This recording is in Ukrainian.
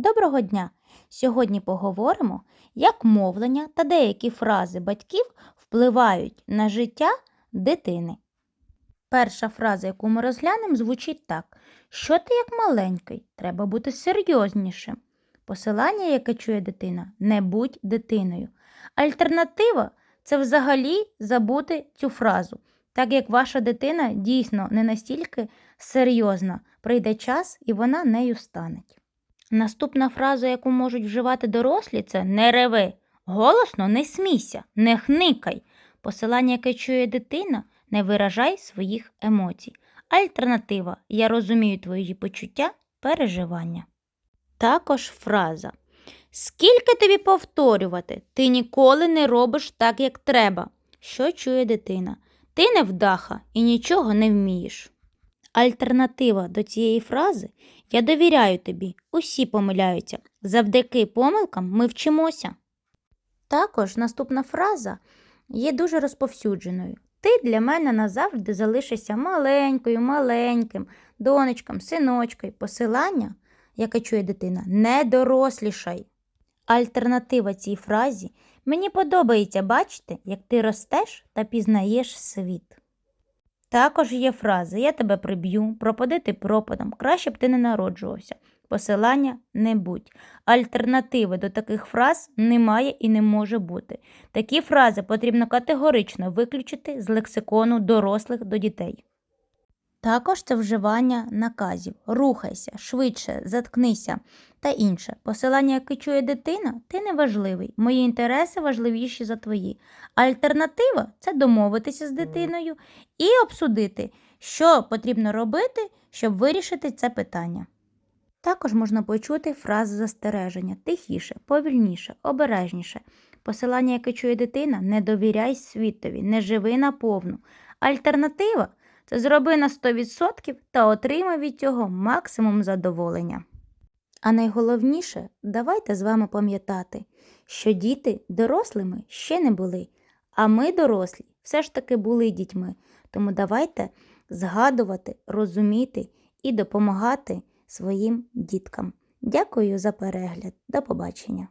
Доброго дня! Сьогодні поговоримо, як мовлення та деякі фрази батьків впливають на життя дитини. Перша фраза, яку ми розглянемо, звучить так: Що ти як маленький? Треба бути серйознішим. Посилання, яке чує дитина, не будь дитиною. Альтернатива це взагалі забути цю фразу, так як ваша дитина дійсно не настільки серйозна, прийде час і вона нею стане. Наступна фраза, яку можуть вживати дорослі, це не реви. Голосно не смійся, не хникай. Посилання, яке чує дитина, не виражай своїх емоцій. Альтернатива Я розумію твої почуття, переживання. Також фраза Скільки тобі повторювати? Ти ніколи не робиш так, як треба. Що чує дитина? Ти не вдаха і нічого не вмієш. Альтернатива до цієї фрази Я довіряю тобі, усі помиляються. Завдяки помилкам ми вчимося. Також наступна фраза є дуже розповсюдженою. Ти для мене назавжди залишишся маленькою, маленьким, донечком, синочкою. Посилання, яке чує дитина, не дорослішай. Альтернатива цій фразі мені подобається бачити, як ти ростеш та пізнаєш світ. Також є фрази Я тебе приб'ю, пропади ти пропадом, краще б ти не народжувався. Посилання не будь. Альтернативи до таких фраз немає і не може бути. Такі фрази потрібно категорично виключити з лексикону дорослих до дітей. Також це вживання наказів рухайся, швидше, заткнися та інше. Посилання, яке чує дитина, ти не важливий. Мої інтереси важливіші за твої. Альтернатива це домовитися з дитиною і обсудити, що потрібно робити, щоб вирішити це питання. Також можна почути фрази застереження тихіше, повільніше, обережніше. Посилання, яке чує дитина, не довіряй світові, не живи наповну. Альтернатива це зроби на 100% та отримай від цього максимум задоволення. А найголовніше, давайте з вами пам'ятати, що діти дорослими ще не були, а ми, дорослі, все ж таки були дітьми. Тому давайте згадувати, розуміти і допомагати своїм діткам. Дякую за перегляд. До побачення!